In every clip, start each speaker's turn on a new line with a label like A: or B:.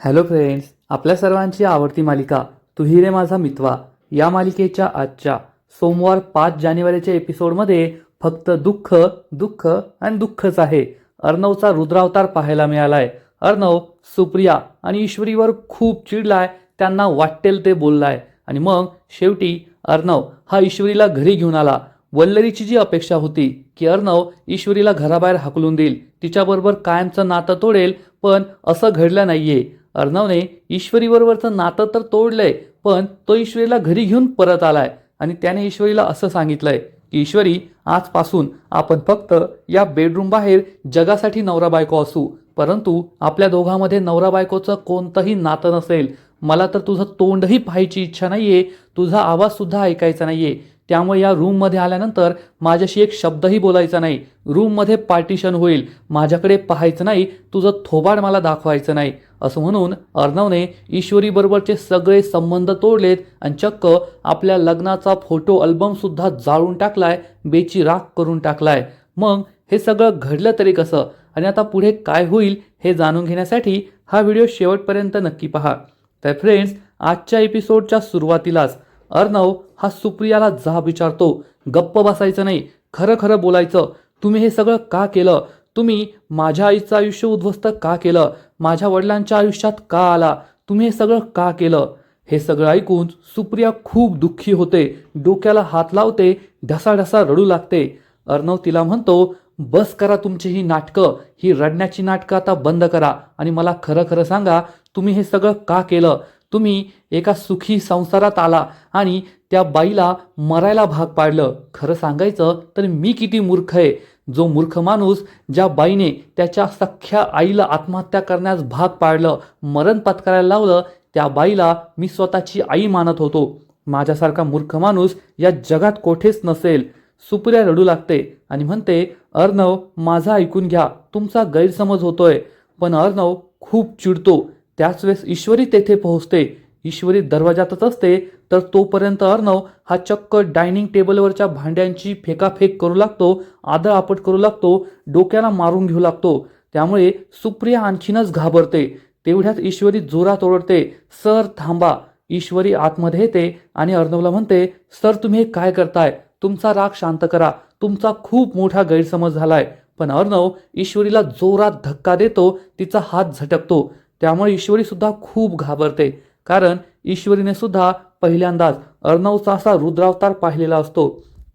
A: Hello friends आपल्या सर्वांची आवडती मालिका तुही रे माझा मितवा. या मालिकेच्या आजच्या सोमवार पाच जानेवारीच्या एपिसोडमध्ये फक्त दुःख दुःख आणि दुःखच आहे. अर्णवचा रुद्रावतार पाहायला मिळालाय. अर्णव सुप्रिया आणि ईश्वरीवर खूप चिडलाय त्यांना वाटेल ते बोललाय. आणि मग शेवटी अर्णव हा ईश्वरीला घरी घेऊन आला. वल्लरीची जी अपेक्षा होती की अर्णव ईश्वरीला घराबाहेर हाकलून देईल तिच्याबरोबर कायमचं नातं तोडेल पण असं घडलं नाहीये. अर्णवने ईश्वरीबरोबरचं नातं तर तोडलंय पण तो ईश्वरीला घरी घेऊन परत आलाय आणि त्याने ईश्वरीला असं सांगितलंय की ईश्वरी आजपासून आपण फक्त या बेडरूम बाहेर जगासाठी नवरा बायको असू परंतु आपल्या दोघांमध्ये नवरा बायकोचं कोणतंही नातं नसेल. मला तर तुझं तोंडही पाहायची इच्छा नाहीये तुझा आवाजसुद्धा ऐकायचा ऐकायचा नाहीये. त्यामुळे या रूममध्ये आल्यानंतर माझ्याशी एक शब्दही बोलायचा नाही. रूममध्ये पार्टिशन होईल. माझ्याकडे पाहायचं नाही. तुझं थोबाड मला दाखवायचं नाही. असं म्हणून अर्णवने ईश्वरीबरोबरचे सगळे संबंध तोडलेत आणि चक्क आपल्या लग्नाचा फोटो अल्बमसुद्धा जाळून टाकलाय बेची राख करून टाकलाय. मग हे सगळं घडलं तरी कसं? आणि आता पुढे काय होईल हे जाणून घेण्यासाठी हा व्हिडिओ शेवटपर्यंत नक्की पहा. तर फ्रेंड्स आजच्या एपिसोडच्या सुरुवातीलाच अर्णव हा सुप्रियाला जा विचारतो गप्प बसायचं नाही खरं खरं बोलायचं तुम्ही हे सगळं का केलं? तुम्ही माझ्या आईचं आयुष्य उद्ध्वस्त का केलं? माझ्या वडिलांच्या आयुष्यात का आला? तुम्ही हे सगळं का केलं? हे सगळं ऐकून सुप्रिया खूप दुःखी होते डोक्याला हात लावते ढसाढसा रडू लागते. अर्णव तिला म्हणतो बस करा तुमची ही नाटकं ही रडण्याची नाटकं आता बंद करा आणि मला खरं खरं सांगा तुम्ही हे सगळं का केलं? तुम्ही एका सुखी संसारात आला आणि त्या बाईला मरायला भाग पाडलं. खरं सांगायचं तर मी किती मूर्ख आहे. जो मूर्ख माणूस ज्या बाईने त्याच्या सख्ख्या आईला आत्महत्या करण्यास भाग पाडलं मरण पत्करायला लावलं त्या बाईला मी स्वतःची आई मानत होतो. माझ्यासारखा मूर्ख माणूस या जगात कोठेच नसेल. सुप्रिया रडू लागते आणि म्हणते अर्णव माझा ऐकून घ्या. तुमचा गैरसमज होतोय. पण अर्णव खूप चिडतो. त्याच वेळेस ईश्वरी तेथे पोहोचते. ईश्वरी दरवाजातच असते. तर तोपर्यंत अर्णव हा चक्क डायनिंग टेबलवरच्या भांड्यांची फेकाफेक करू लागतो आदळ आपट करू लागतो डोक्याला मारून घेऊ लागतो. त्यामुळे सुप्रिया आणखीनच घाबरते. तेवढ्यात ईश्वरी जोरात ओरडते सर थांबा. ईश्वरी आतमध्ये येते आणि अर्णवला म्हणते सर तुम्ही हे काय करताय? तुमचा राग शांत करा. तुमचा खूप मोठा गैरसमज झालाय. पण अर्णव ईश्वरीला जोरात धक्का देतो तिचा हात झटकतो. त्यामुळे ईश्वरी सुद्धा खूप घाबरते. कारण ईश्वरीने सुद्धा पहिल्यांदाच अर्णवचा असा रुद्रावतार पाहिलेला असतो.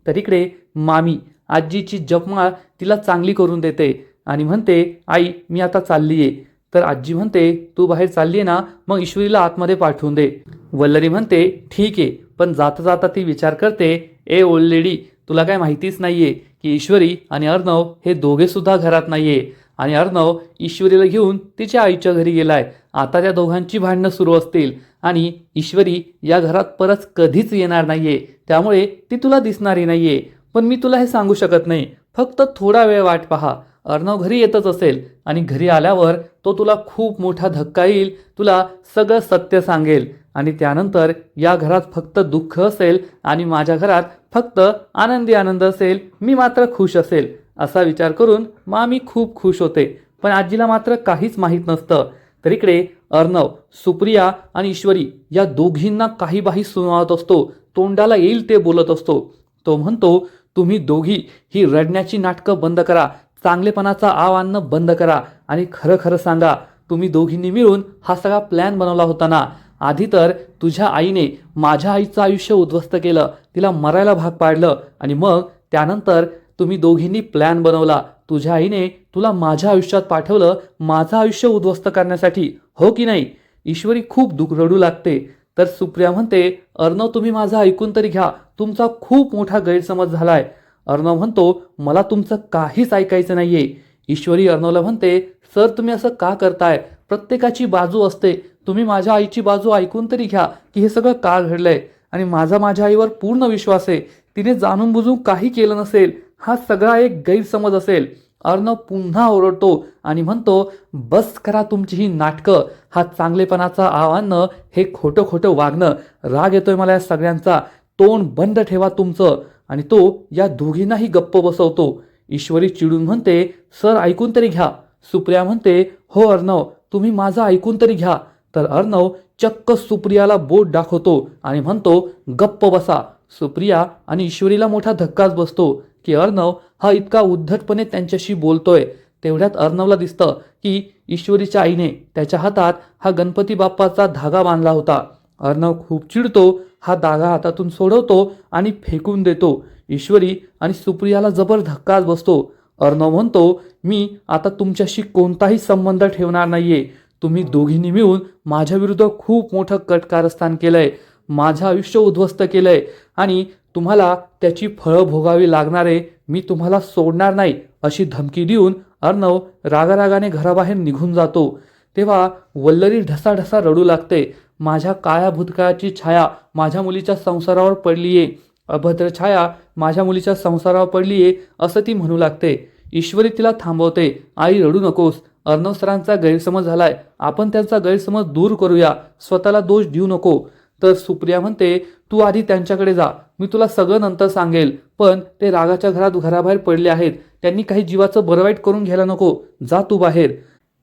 A: तर इकडे मामी आजीची जपमाळ तिला चांगली करून देते आणि म्हणते आई मी आता चालली आहे तर आजी म्हणते तू बाहेर चालली आहे ना मग ईश्वरीला आतमध्ये पाठवून दे. वल्लरी म्हणते ठीक आहे पण जाता जाता ती विचार करते ए ओल्ड लेडी तुला काय माहितीच नाहीये की ईश्वरी आणि अर्णव हे दोघे सुद्धा घरात नाहीये. आणि अर्णव ईश्वरीला घेऊन तिच्या आईच्या घरी गेलाय. आता त्या दोघांची भांडणं सुरू असतील आणि ईश्वरी या घरात परत कधीच येणार नाहीये. त्यामुळे ती तुला दिसणारी नाहीये. पण मी तुला हे सांगू शकत नाही. फक्त थोडा वेळ वाट पहा. अर्णव घरी येतच असेल आणि घरी आल्यावर तो तुला खूप मोठा धक्का येईल. तुला सगळं सत्य सांगेल. आणि त्यानंतर या घरात फक्त दुःख असेल आणि माझ्या घरात फक्त आनंदी आनंद असेल. मी मात्र खुश असेल. असा विचार करून मामी खूप खुश होते. पण आजीला मात्र काहीच माहीत नसतं. तर इकडे अर्णव सुप्रिया आणि ईश्वरी या दोघींना काही बाही सुनावत असतो. तोंडाला येईल ते बोलत असतो. तो म्हणतो तुम्ही दोघी ही रडण्याची नाटकं बंद करा. चांगलेपणाचा आव आणणं बंद करा. आणि खरं खरं सांगा तुम्ही दोघींनी मिळून हा सगळा प्लॅन बनवला होता ना? आधी तर तुझ्या आईने माझ्या आईचं आयुष्य उद्ध्वस्त केलं. तिला मरायला भाग पाडलं. आणि मग त्यानंतर तुम्ही दोघींनी प्लॅन बनवला. तुझ्या आईने तुला माझ्या आयुष्यात पाठवलं. माझं आयुष्य उद्ध्वस्त करण्यासाठी. हो की नाही? ईश्वरी खूप दुख रडू लागते. तर सुप्रिया म्हणते अर्णव तुम्ही माझं ऐकून तरी घ्या. तुमचा खूप मोठा गैरसमज झालाय. अर्णव म्हणतो मला तुमचं काहीच ऐकायचं नाहीये. ईश्वरी अर्णवला म्हणते सर तुम्ही असं का करताय? प्रत्येकाची बाजू असते. तुम्ही माझ्या आईची बाजू ऐकून तरी घ्या की हे सगळं का घडलंय. आणि माझा माझ्या आईवर पूर्ण विश्वास आहे. तिने जाणून बुजून काही केलं नसेल. हा सगळा एक गैरसमज असेल. अर्णव पुन्हा ओरडतो आणि म्हणतो बस करा तुमची ही नाटकं. हा चांगलेपणाचा आव्हानं हे खोटं खोटं वागणं. राग येतोय मला या सगळ्यांचा. तोंड बंद ठेवा तुमचं. आणि तो या दोघींनाही गप्प बसवतो. ईश्वरी चिडून म्हणते सर ऐकून तरी घ्या. सुप्रिया म्हणते हो अर्णव तुम्ही माझं ऐकून तरी घ्या. तर अर्णव चक्क सुप्रियाला बोट दाखवतो आणि म्हणतो गप्प बसा. सुप्रिया आणि ईश्वरीला मोठा धक्काच बसतो. की अर्णव हा इतका उद्धटपणे त्यांच्याशी बोलतोय. तेवढ्यात अर्णवला दिसतं की ईश्वरीच्या आईने त्याच्या हातात हा गणपती बाप्पाचा धागा बांधला होता. अर्णव खूप चिडतो हा धागा हातातून सोडवतो आणि फेकून देतो. ईश्वरी आणि सुप्रियाला जबर धक्काच बसतो. अर्णव म्हणतो मी आता तुमच्याशी कोणताही संबंध ठेवणार नाहीये. तुम्ही दोघींनी मिळून माझ्या विरुद्ध खूप मोठं कटकारस्थान केलंय. माझं आयुष्य उद्ध्वस्त केलंय आणि तुम्हाला त्याची फळं भोगावी लागणारे मी तुम्हाला सोडणार नाही अशी धमकी देऊन अर्णव रागारागाने घराबाहेर निघून जातो. तेव्हा वल्लरी ढसाढसा रडू लागते. माझ्या काळ्या भूतकाळाची छाया माझ्या मुलीच्या संसारावर पडलीये. अभद्र छाया माझ्या मुलीच्या संसारावर पडलीये असं ती म्हणू लागते. ईश्वरी तिला थांबवते. आई रडू नकोस. अर्णव सरांचा गैरसमज झालाय. आपण त्यांचा गैरसमज दूर करूया. स्वतःला दोष देऊ नको. तर सुप्रिया म्हणते तू आधी त्यांच्याकडे जा. मी तुला सगळं नंतर सांगेल. पण ते रागाच्या घरात घराबाहेर पडले आहेत. त्यांनी काही जीवाचं बरं वाईट करून घ्यायला नको. जा तू बाहेर.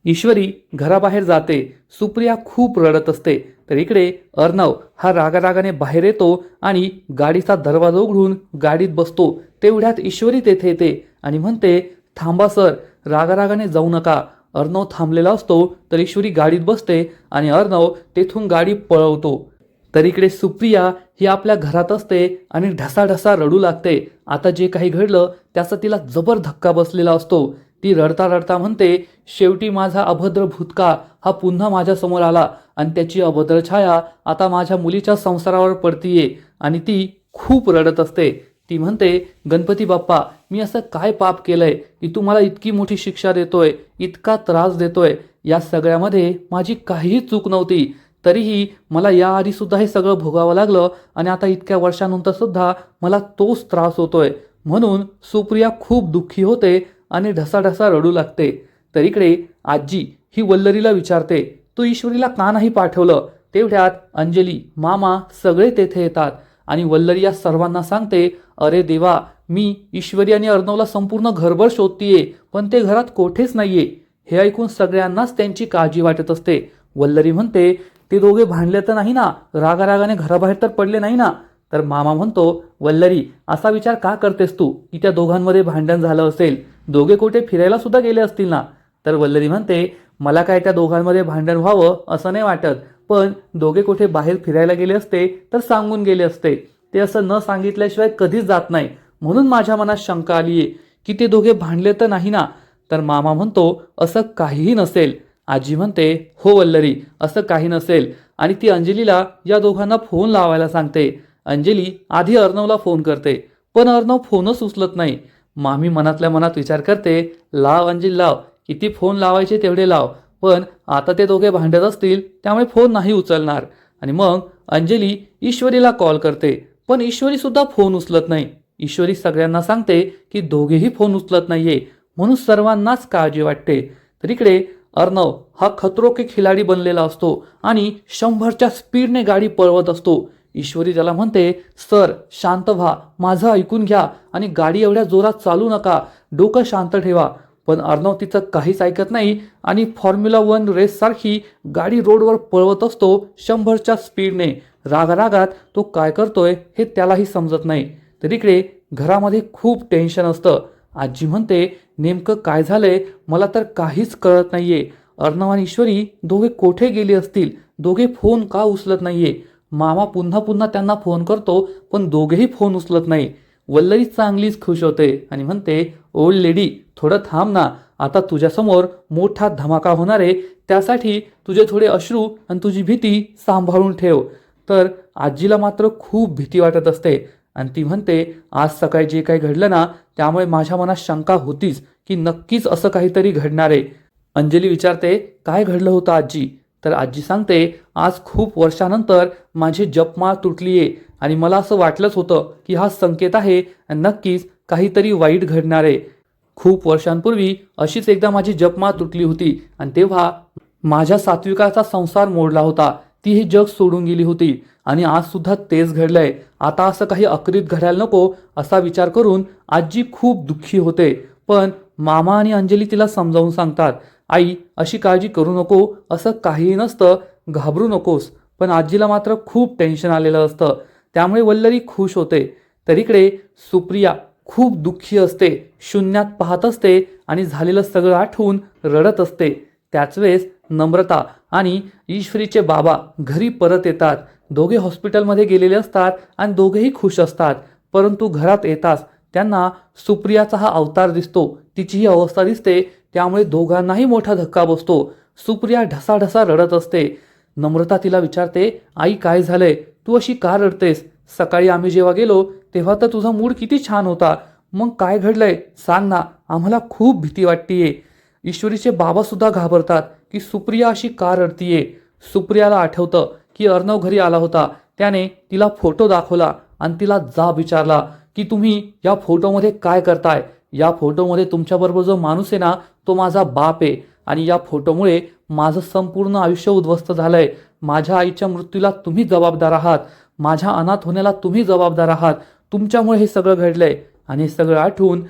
A: ईश्वरी घराबाहेर जाते. सुप्रिया खूप रडत असते. तर इकडे अर्णव हा रागारागाने बाहेर येतो आणि गाडीचा दरवाजा उघडून गाडीत बसतो. तेवढ्यात ईश्वरी तेथे येते आणि म्हणते थांबा सर रागारागाने जाऊ नका. अर्णव थांबलेला असतो तर ईश्वरी गाडीत बसते आणि अर्णव तेथून गाडी पळवतो. तर इकडे सुप्रिया ही आपल्या घरात असते आणि ढसाढसा रडू लागते. आता जे काही घडलं त्याचा तिला जबर धक्का बसलेला असतो. ती रडता रडता म्हणते शेवटी माझा अभद्र भूतकाळ हा पुन्हा माझ्यासमोर आला आणि त्याची अभद्र छाया आता माझ्या मुलीच्या संसारावर पडतीये आणि ती खूप रडत असते. ती म्हणते गणपती बाप्पा मी असं काय पाप केलंय की तू मला इतकी मोठी शिक्षा देतोय इतका त्रास देतोय? या सगळ्यामध्ये माझी काहीही चूक नव्हती. तरीही मला याआधीसुद्धा हे सगळं भोगावं लागलं आणि आता इतक्या वर्षानंतर सुद्धा मला तोच त्रास होतोय. म्हणून सुप्रिया खूप दुःखी होते आणि ढसाढसा रडू लागते. तर इकडे आजी ही वल्लरीला विचारते तू ईश्वरीला का नाही पाठवलं? तेवढ्यात अंजली मामा सगळे तेथे येतात. आणि वल्लरी या सर्वांना सांगते अरे देवा मी ईश्वरी आणि अर्णवला संपूर्ण घरभर शोधतीये पण ते घरात कोठेच नाहीये. हे ऐकून सगळ्यांनाच त्यांची काळजी वाटत असते. वल्लरी म्हणते ते दोघे भांडले तर नाही ना? रागारागाने घराबाहेर तर पडले नाही ना? तर मामा म्हणतो वल्लरी असा विचार का करतेस तू? की त्या दोघांमध्ये भांडण झालं असेल. दोघे कुठे फिरायला सुद्धा गेले असतील ना? तर वल्लरी म्हणते मला काय त्या दोघांमध्ये भांडण व्हावं असं नाही वाटत. पण दोघे कुठे बाहेर फिरायला गेले असते तर सांगून गेले असते. ते असं न सांगितल्याशिवाय कधीच जात नाही. म्हणून माझ्या मनात शंका आली आहे की ते दोघे भांडले तर नाही ना? तर मामा म्हणतो असं काहीही नसेल. आजी म्हणते हो वल्लरी असं काही नसेल. आणि ती अंजलीला या दोघांना फोन लावायला सांगते. अंजली आधी अर्णवला फोन करते पण अर्णव फोनच उचलत नाही. मामी मनातल्या मनात विचार करते लाव अंजली लाव. किती फोन लावायचे तेवढे लाव. पण आता ते दोघे भांडत असतील त्यामुळे फोन नाही उचलणार. आणि मग अंजली ईश्वरीला कॉल करते पण ईश्वरीसुद्धा फोन उचलत नाही. ईश्वरी सगळ्यांना सांगते की दोघेही फोन उचलत नाहीये म्हणून सर्वांनाच काळजी वाटते. तर इकडे अर्णव हा खतरो के खिलाडी बनलेला असतो आणि शंभरच्या स्पीडने गाडी पळवत असतो. ईश्वरी त्याला म्हणते सर शांत व्हा माझं ऐकून घ्या आणि गाडी एवढ्या जोरात चालू नका डोकं शांत ठेवा. पण अर्णव तिचं काहीच ऐकत नाही आणि फॉर्म्युला वन रेससारखी गाडी रोडवर पळवत असतो शंभरच्या स्पीडने. रागारागात तो काय करतोय हे त्यालाही समजत नाही. तर इकडे घरामध्ये खूप टेन्शन असतं. आजी म्हणते नेमकं काय झालंय मला तर काहीच कळत नाहीये. अर्णव आणि ईश्वरी दोघे कोठे गेले असतील? दोघे फोन का उचलत नाहीये? मामा पुन्हा पुन्हा त्यांना फोन करतो पण दोघेही फोन उचलत नाही. वल्लरी चांगलीच खुश होते आणि म्हणते ओल्ड लेडी थोडं थांब ना. आता तुझ्यासमोर मोठा धमाका होणार आहे. त्यासाठी तुझे थोडे अश्रू आणि तुझी भीती सांभाळून ठेव. तर आजीला मात्र खूप भीती वाटत असते. आणि ती म्हणते आज सकाळी जे काही घडलं ना त्यामुळे माझ्या मनात शंका होतीच की नक्कीच असं काहीतरी घडणार आहे. अंजली विचारते काय घडलं होतं आजी? तर आजी सांगते आज खूप वर्षानंतर माझी जपमाळ तुटली आहे आणि मला असं वाटलंच होतं की हा संकेत आहे आणि नक्कीच काहीतरी वाईट घडणार आहे. खूप वर्षांपूर्वी अशीच एकदा माझी जपमाळ तुटली होती आणि तेव्हा माझ्या सात्विकाचा संसार मोडला होता. ती हे जग सोडून गेली होती. आणि आजसुद्धा तेच घडलं आहे आता असं काही अकरीत घडायला नको असा विचार करून आजी खूप दुःखी होते. पण मामा आणि अंजली तिला समजावून सांगतात आई अशी काळजी करू नको असं काहीही नसतं घाबरू नकोस. पण आजीला मात्र खूप टेन्शन आलेलं असतं. त्यामुळे वल्लरी खुश होते. तर इकडे सुप्रिया खूप दुःखी असते शून्यात पाहत असते आणि झालेलं सगळं आठवून रडत असते. त्याच वेळेस नम्रता आणि ईश्वरीचे बाबा घरी परत येतात. दोघे हॉस्पिटलमध्ये गेलेले असतात आणि दोघेही खुश असतात. परंतु घरात येताच त्यांना सुप्रियाचा हा अवतार दिसतो. तिची ही अवस्था दिसते. त्यामुळे दोघांनाही मोठा धक्का बसतो. सुप्रिया ढसाढसा रडत असते. नम्रता तिला विचारते आई काय झालंय? तू अशी का रडतेस? सकाळी आम्ही जेव्हा गेलो तेव्हा तर तुझा मूड किती छान होता. मग काय घडलंय? सांग ना आम्हाला खूप भीती वाटतीये. ईश्वरीचे बाबासुद्धा घाबरतात की सुप्रिया अशी का रडतीये? सुप्रियाला आठवतं की अर्णव घरी आला होता. त्याने तिला फोटो दाखवला आणि तिला जाब विचारला की तुम्ही या फोटोमध्ये काय करताय? या फोटोमध्ये तुमच्याबरोबर जो माणूस आहे ना तो माझा बाप आहे. आणि या फोटोमुळे माझं संपूर्ण आयुष्य उद्ध्वस्त झालं आहे माझ्या आईच्या मृत्यूला तुम्ही जबाबदार आहात. माझ्या अनाथ होण्याला तुम्ही जबाबदार आहात. तुमच्यामुळे हे सगळं घडलंय. आणि हे सगळं आठवून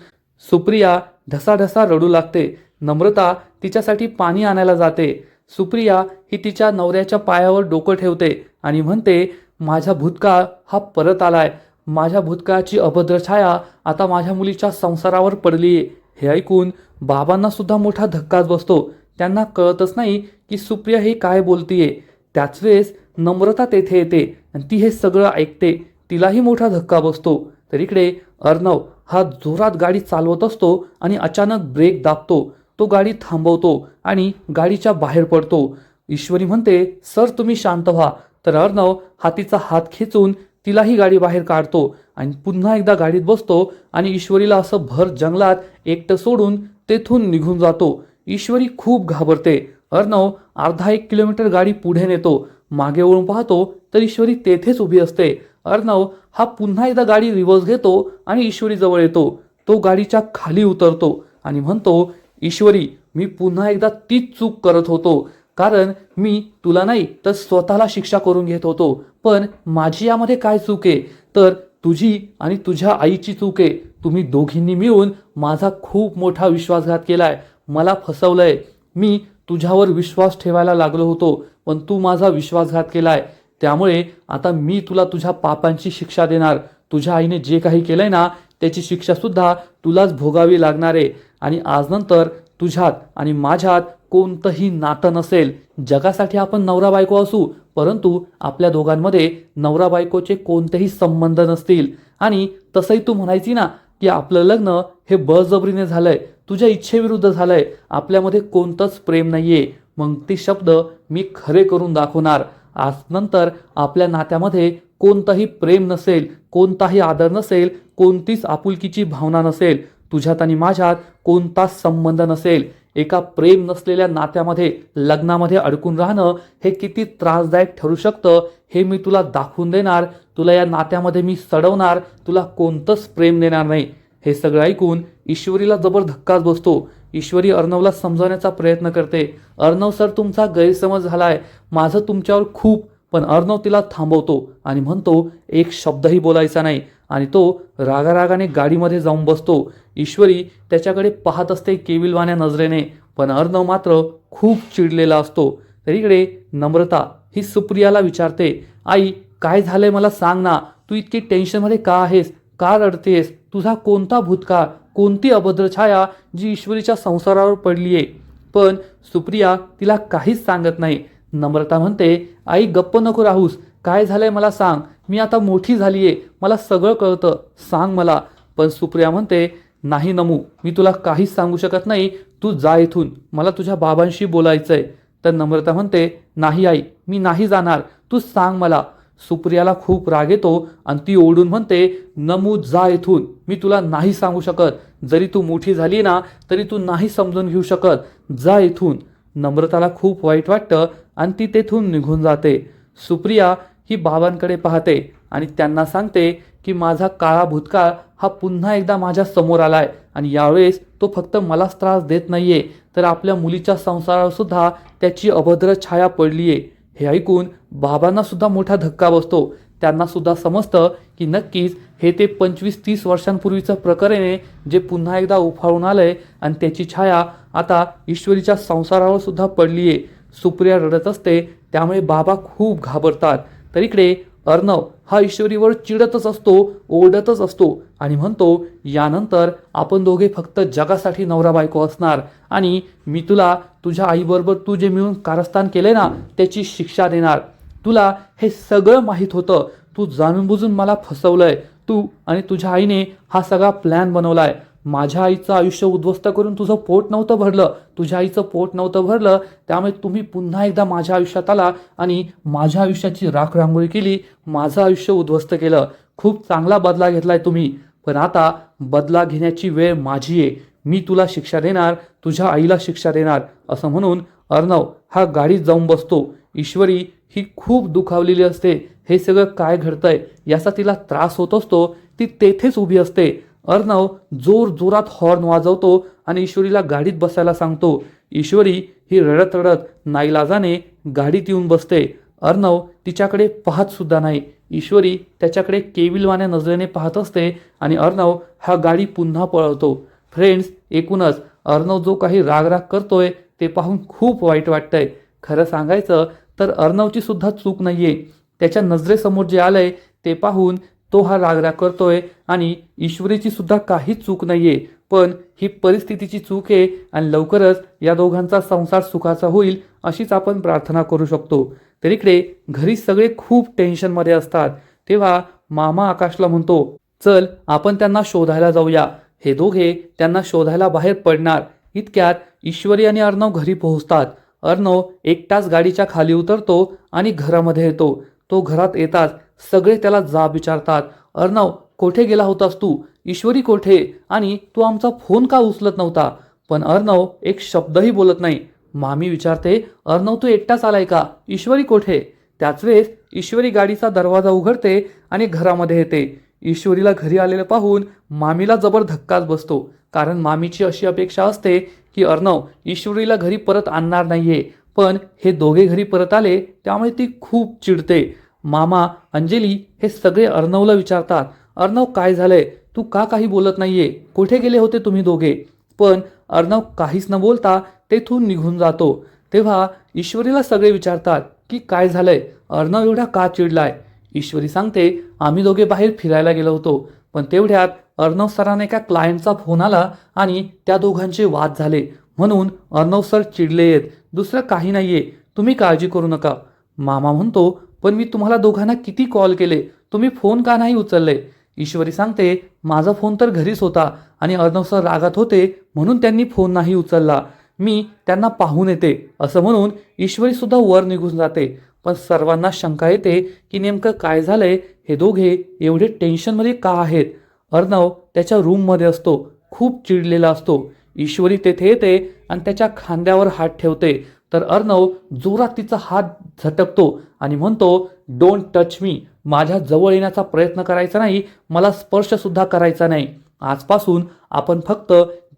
A: सुप्रिया ढसाढसा रडू लागते. नम्रता तिच्यासाठी पाणी आणायला जाते. सुप्रिया ही तिच्या नवऱ्याच्या पायावर डोकं ठेवते आणि म्हणते माझा भूतकाळ हा परत आलाय. माझ्या भूतकाळाची अभद्र छाया आता माझ्या मुलीच्या संसारावर पडली हे ऐकून बाबांना सुद्धा मोठा धक्काच बसतो. त्यांना कळतच नाही की सुप्रिया ही काय बोलतीये. त्याच वेळेस नम्रता तेथे येते आणि ती हे सगळं ऐकते. तिलाही मोठा धक्का बसतो. तर इकडे अर्णव हा जोरात गाडी चालवत असतो आणि अचानक ब्रेक दाबतो. तो गाडी थांबवतो आणि गाडीच्या बाहेर पडतो. ईश्वरी म्हणते सर तुम्ही शांत व्हा. तर अर्णव हातीचा हात खेचून तिलाही गाडी बाहेर काढतो आणि पुन्हा एकदा गाडीत बसतो आणि ईश्वरीला असं भर जंगलात एकटं सोडून तेथून निघून जातो. ईश्वरी खूप घाबरते. अर्णव अर्धा एक किलोमीटर गाडी पुढे नेतो. मागे वळून पाहतो तर ईश्वरी तेथेच उभी असते. अर्णव हा पुन्हा एकदा गाडी रिव्हर्स घेतो आणि ईश्वरीजवळ येतो. तो गाडीच्या खाली उतरतो आणि म्हणतो ईश्वरी मी पुन्हा एकदा तीच चूक करत होतो. कारण मी तुला नाही तर स्वतःला शिक्षा करून घेत होतो. पण माझी यामध्ये काय चूक आहे? तर तुझी आणि तुझ्या आईची चूक आहे. तुम्ही दोघींनी मिळून माझा खूप मोठा विश्वासघात केलाय. मला फसवलंय. मी तुझ्यावर विश्वास ठेवायला लागलो होतो पण तू माझा विश्वासघात केलाय. त्यामुळे आता मी तुला तुझ्या पापांची शिक्षा देणार. तुझ्या आईने जे काही केलंय ना त्याची शिक्षा सुद्धा तुलाच भोगावी लागणार आहे. आणि आज नंतर तुझ्यात आणि माझ्यात कोणतंही नातं नसेल. जगासाठी आपण नवरा बायको असू परंतु आपल्या दोघांमध्ये नवरा बायकोचे कोणतेही संबंध नसतील. आणि तसंही तू म्हणायची ना की आपलं लग्न हे बळजबरीने झालंय तुझ्या इच्छेविरुद्ध झालंय आपल्यामध्ये कोणतंच प्रेम नाहीये. मग ते शब्द मी खरे करून दाखवणार. आज नंतर आपल्या नात्यामध्ये कोणतंही प्रेम नसेल कोणताही आदर नसेल कोणतीच आपुलकीची भावना नसेल तुझ्यात आणि माझ्यात कोणताच संबंध नसेल. एका प्रेम नसलेल्या नात्यामध्ये लग्नामध्ये अडकून राहणं हे किती त्रासदायक ठरू शकतं हे मी तुला दाखवून देणार. तुला या नात्यामध्ये मी सडवणार. तुला कोणतंच प्रेम देणार नाही. हे सगळं ऐकून ईश्वरीला जबर धक्काच बसतो. ईश्वरी अर्णवला समजावण्याचा प्रयत्न करते. अर्णव सर तुमचा गैरसमज झालाय. माझं तुमच्यावर खूप. पण अर्णव तिला थांबवतो आणि म्हणतो एक शब्दही बोलायचा नाही. आणि तो रागारागाने गाडीमध्ये जाऊन बसतो. ईश्वरी त्याच्याकडे पाहत असते केविलवाण्या नजरेने पण अर्णव मात्र खूप चिडलेला असतो. तरीकडे नम्रता ही सुप्रियाला विचारते आई काय झालंय मला सांग ना तू इतकी टेन्शनमध्ये का आहेस? का रडतेस? तुझा कोणता भूतकाळ कोणती अभद्र छाया जी ईश्वरीच्या संसारावर पडली आहे पण सुप्रिया तिला काहीच सांगत नाही. नम्रता म्हणते आई गप्प नको राहूस. काय झालंय मला सांग. मी आता मोठी झाली आहे मला सगळं कळतं. सांग मला. पण सुप्रिया म्हणते नाही नमू. मी तुला काहीच सांगू शकत नाही. तू जा इथून. मला तुझ्या बाबांशी बोलायचं आहे तर नम्रता म्हणते नाही आई. मी नाही जाणार. तू सांग मला. सुप्रियाला खूप राग येतो आणि ती ओढून म्हणते नमू जा इथून. मी तुला नाही सांगू शकत. जरी तू मोठी झाली ना तरी तू नाही समजून घेऊ शकत. जा इथून. नम्रताला खूप वाईट वाटतं आणि ती तेथून निघून जाते. सुप्रिया ही बाबांकडे पाहते आणि त्यांना सांगते की माझा काळा भूतकाळ हा पुन्हा एकदा माझ्यासमोर आलाय आणि यावेळेस तो फक्त मलाच त्रास देत नाहीये तर आपल्या मुलीच्या संसारावरसुद्धा त्याची अभद्र छाया पडलीये. हे ऐकून बाबांना सुद्धा मोठा धक्का बसतो. त्यांना सुद्धा समजतं की नक्कीच हे ते पंचवीस तीस वर्षांपूर्वीचं प्रकरण आहे जे पुन्हा एकदा उफाळून आलंय आणि त्याची छाया आता ईश्वरीच्या संसारावर सुद्धा पडलीये. सुप्रिया रडत असते त्यामुळे बाबा खूप घाबरतात. तर इकडे अर्णव हा ईश्वरीवर चिडतच असतो ओरडतच असतो आणि म्हणतो यानंतर आपण दोघे फक्त जगासाठी नवरा बायको असणार आणि मी तुला तुझ्या आईबरोबर तू जे मिळून कारस्थान केले ना त्याची शिक्षा देणार. तुला हे सगळं माहीत होतं. तू जाणून बुजून मला फसवलंय. तू आणि तुझ्या आईने हा सगळा प्लॅन बनवलाय. माझ्या आईचं आयुष्य उद्ध्वस्त करून तुझं पोट नव्हतं भरलं. तुझ्या आईचं पोट नव्हतं भरलं. त्यामुळे तुम्ही पुन्हा एकदा माझ्या आयुष्यात आला आणि माझ्या आयुष्याची राख रांगोळी केली. माझं आयुष्य उद्ध्वस्त केलं. खूप चांगला बदला घेतलाय तुम्ही. पण आता बदला घेण्याची वेळ माझी आहे. मी तुला शिक्षा देणार तुझ्या आईला शिक्षा देणार असं म्हणून अर्णव हा गाडीत जाऊन बसतो. ईश्वरी ही खूप दुखावलेली असते. हे सगळं काय घडतंय याचा तिला त्रास होत असतो. ती तेथेच उभी असते. अर्णव जोर जोरात हॉर्न वाजवतो आणि ईश्वरीला गाडीत बसायला सांगतो. ईश्वरी ही रडत रडत नाईलाजाने गाडीत येऊन बसते. अर्णव तिच्याकडे पाहत सुद्धा नाही. ईश्वरी त्याच्याकडे केविलवाण्या नजरेने पाहत असते आणि अर्णव हा गाडी पुन्हा पळवतो. फ्रेंड्स एकूणच अर्णव जो काही रागराग करतोय ते पाहून खूप वाईट वाटतंय. खरं सांगायचं तर अर्णवची सुद्धा चूक नाहीये. त्याच्या नजरेसमोर जे आलंय ते पाहून तो हा रागराग करतोय आणि ईश्वरीची सुद्धा काहीच चूक नाहीये. पण ही परिस्थितीची चूक आहे आणि लवकरच या दोघांचा संसार सुखाचा होईल अशीच आपण प्रार्थना करू शकतो. तर इकडे घरी सगळे खूप टेन्शनमध्ये असतात. तेव्हा मामा आकाशला म्हणतो चल आपण त्यांना शोधायला जाऊया. हे दोघे त्यांना शोधायला बाहेर पडणार. इतक्यात ईश्वरी आणि अर्णव घरी पोहोचतात. अर्णव एकटाच गाडीच्या खाली उतरतो आणि घरामध्ये येतो. तो घरात येताच सगळे त्याला जाब विचारतात. अर्णव कोठे गेला होतास तू? ईश्वरी कोठे? आणि तू आमचा फोन का उचलत नव्हता? पण अर्णव एक शब्दही बोलत नाही. मामी विचारते अर्णव तू एकटाच आलाय का? ईश्वरी कोठे? त्याच वेळेस ईश्वरी गाडीचा दरवाजा उघडते आणि घरामध्ये येते. ईश्वरीला घरी आलेलं पाहून मामीला जबर धक्काच बसतो. कारण मामीची अशी अपेक्षा असते की अर्णव ईश्वरीला घरी परत आणणार नाहीये. पण हे दोघे घरी परत आले त्यामुळे ती खूप चिडते. मामा अंजली हे सगळे अर्णवला विचारतात अर्णव काय झालंय? तू का काही बोलत नाहीये? कुठे गेले होते तुम्ही दोघे? पण अर्णव काहीच न बोलता तेथून निघून जातो. तेव्हा ईश्वरीला सगळे विचारतात की काय झालंय? अर्णव एवढा का चिडलाय? ईश्वरी सांगते आम्ही दोघे बाहेर फिरायला गेलो होतो पण तेवढ्यात अर्णव सरांना एका क्लायंटचा फोन आला आणि त्या दोघांचे वाद झाले. म्हणून अर्णव सर चिडले आहेत दुसरं काही नाहीये. तुम्ही काळजी करू नका. मामा म्हणतो पण मी तुम्हाला दोघांना किती कॉल केले? तुम्ही फोन का नाही उचलले? ईश्वरी सांगते माझा फोन तर घरीच होता आणि अर्णव सर रागात होते म्हणून त्यांनी फोन नाही उचलला. मी त्यांना पाहून येते असं म्हणून ईश्वरी सुद्धा वर निघून जाते. पण सर्वांना शंका येते की नेमकं काय झालंय? हे दोघे एवढे टेन्शनमध्ये का आहेत? अर्णव त्याच्या रूममध्ये असतो खूप चिडलेला असतो. ईश्वरी तेथे येते आणि त्याच्या खांद्यावर हात ठेवते. तर अर्णव जोरात तिचा हात झटकतो आणि म्हणतो डोंट टच मी माझ्या जवळ येण्याचा प्रयत्न करायचा नाही. मला स्पर्श सुद्धा करायचा नाही. आजपासून आपण फक्त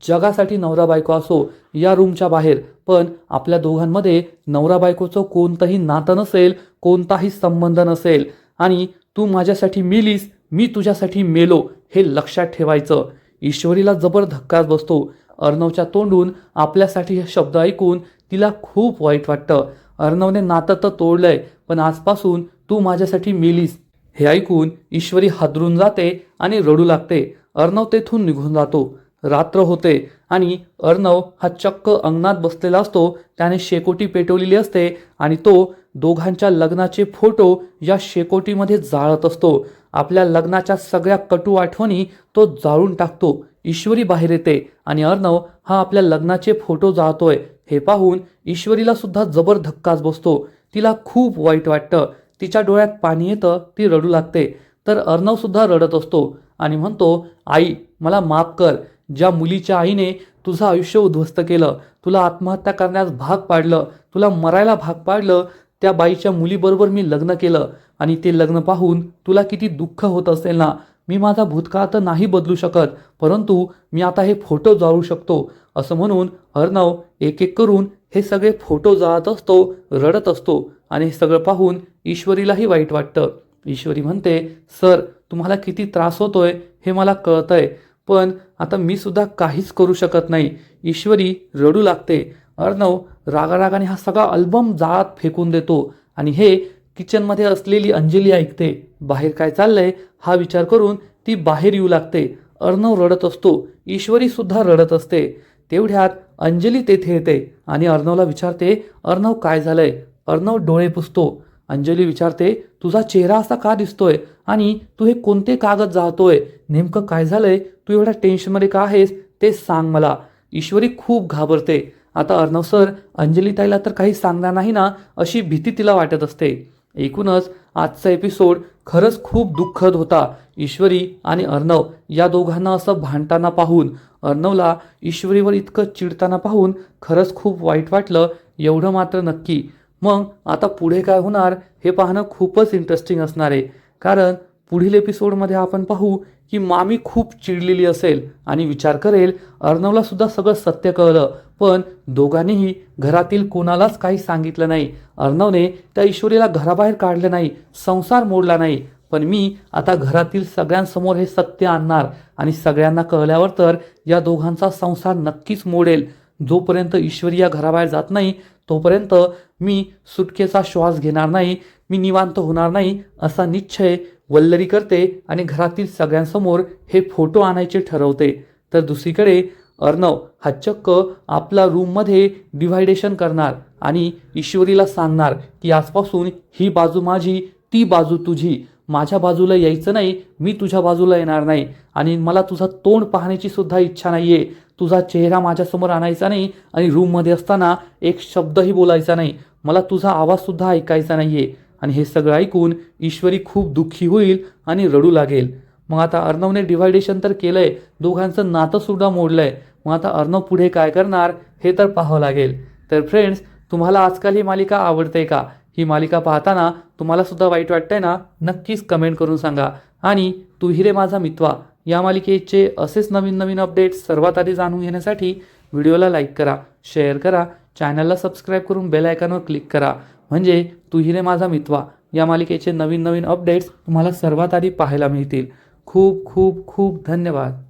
A: जगासाठी नवरा बायको असो या रूमच्या बाहेर. पण आपल्या दोघांमध्ये नवरा बायकोचं कोणतंही नातं नसेल कोणताही संबंध नसेल. आणि तू माझ्यासाठी मेलीस मी तुझ्यासाठी मेलो हे लक्षात ठेवायचं. ईश्वरीला जबर धक्काच बसतो. अर्णवच्या तोंडून आपल्यासाठी हे शब्द ऐकून तिला खूप वाईट वाटतं. अर्णवने नातं तर तोडलंय पण आजपासून तू माझ्यासाठी मेलीस. हे ऐकून ईश्वरी हादरून जाते आणि रडू लागते. अर्णव तेथून निघून जातो. रात्र होते आणि अर्णव हा चक्क अंगणात बसलेला असतो. त्याने शेकोटी पेटवलेली असते आणि तो दोघांच्या लग्नाचे फोटो या शेकोटीमध्ये जाळत असतो. आपल्या लग्नाच्या सगळ्या कटू आठवणी तो जाळून टाकतो. ईश्वरी बाहेर येते आणि अर्णव हा आपल्या लग्नाचे फोटो जाळतोय. हे पाहून ईश्वरीला सुद्धा जबर धक्काच बसतो. तिला खूप वाईट वाटतं. तिच्या डोळ्यात पाणी येतं ती रडू लागते. तर अर्णवसुद्धा रडत असतो आणि म्हणतो आई मला माफ कर. ज्या मुलीच्या आईने तुझं आयुष्य उद्ध्वस्त केलं तुला आत्महत्या करण्यास भाग पाडलं तुला मरायला भाग पाडलं त्या बाईच्या मुलीबरोबर मी लग्न केलं आणि ते लग्न पाहून तुला किती दुःख होत असेल ना? मी माझा भूतकाळ तर नाही बदलू शकत परंतु मी आता हे फोटो जाळू शकतो. असं म्हणून अर्णव एक एक करून हे सगळे फोटो जाळत असतो रडत असतो आणि हे सगळं पाहून ईश्वरीलाही वाईट वाटतं. ईश्वरी म्हणते सर तुम्हाला किती त्रास होतोय हे मला कळतंय पण आता मी सुद्धा काहीच करू शकत नाही. ईश्वरी रडू लागते. अर्णव रागारागाने हा सगळा अल्बम जाळात फेकून देतो आणि हे किचनमध्ये असलेली अंजली ऐकते. बाहेर काय चाललंय हा विचार करून ती बाहेर येऊ लागते. अर्णव रडत असतो. ईश्वरी सुद्धा रडत असते. तेवढ्यात अंजली तेथे येते आणि अर्णवला विचारते अर्णव काय झालंय? अर्णव डोळे पुसतो. अंजली विचारते तुझा चेहरा असा का दिसतोय? आणि तू हे कोणते कागद जाळतोय? नेमकं काय झालंय? तू एवढ्या टेन्शनमध्ये का आहेस? ते सांग मला. ईश्वरी खूप घाबरते. आता अर्णव सर अंजली ताईला तर काही सांगणार नाही ना? अशी भीती तिला वाटत असते. एकूणच आजचा एपिसोड खरंच खूप दुःखद होता. ईश्वरी आणि अर्णव या दोघांना असं भांडताना पाहून अर्णवला ईश्वरीवर इतकं चिडताना पाहून खरंच खूप वाईट वाटलं एवढं मात्र नक्की. मग आता पुढे काय होणार हे पाहणं खूपच इंटरेस्टिंग असणार आहे. कारण पुढील एपिसोडमध्ये आपण पाहू की मामी खूप चिडलेली असेल आणि विचार करेल अर्णवला सुद्धा सगळं सत्य कळलं पण दोघांनीही घरातील कोणालाच काही सांगितलं नाही. अर्णवने त्या ईश्वरीला घराबाहेर काढलं नाही संसार मोडला नाही. पण मी आता घरातील सगळ्यांसमोर हे सत्य आणणार आणि सगळ्यांना कळल्यावर तर या दोघांचा संसार नक्कीच मोडेल. जोपर्यंत ईश्वरी या घराबाहेर जात नाही तोपर्यंत मी सुटकेचा श्वास घेणार नाही मी निवांत होणार नाही असा निश्चय वल्लरी करते आणि घरातील सगळ्यांसमोर हे फोटो आणायचे ठरवते. तर दुसरीकडे अर्णव हा चक्क आपला रूममध्ये डिव्हायडेशन करणार आणि ईश्वरीला सांगणार की आजपासून ही बाजू माझी ती बाजू तुझी. माझ्या बाजूला यायचं नाही मी तुझ्या बाजूला येणार नाही आणि मला तुझा तोंड पाहण्याची सुद्धा इच्छा नाही आहे तुझा चेहरा माझ्यासमोर आणायचा नाही आणि रूममध्ये असताना एक शब्दही बोलायचा नाही. मला तुझा आवाजसुद्धा ऐकायचा नाही आहे आणि हे सगळं ऐकून ईश्वरी खूप दुःखी होईल आणि रडू लागेल. मग आता अर्णवने डिव्हायडेशन तर केलं आहे दोघांचं नातंसुद्धा मोडलं आहे मग आता अर्णव पुढे काय करणार हे तर पाहावं लागेल. तर फ्रेंड्स तुम्हाला आजकाल ही मालिका आवडते का? ही मालिका पाहताना तुम्हाला सुद्धा वाईट वाटतंय ना नक्कीच कमेंट करून सांगा. आणि तू हिरे माझा मित्वा या मालिकेचे असेच नवीन नवीन अपडेट्स सर्वात आधी जाणून घेण्यासाठी व्हिडिओला लाईक करा शेअर करा चॅनलला सबस्क्राईब करून बेल आयकॉनवर क्लिक करा. म्हणजे तू हिरे माझा मित्वा या मालिकेचे नवीन नवीन अपडेट्स तुम्हाला सर्वात आधी पाहायला मिळतील. खूप खूप खूप धन्यवाद.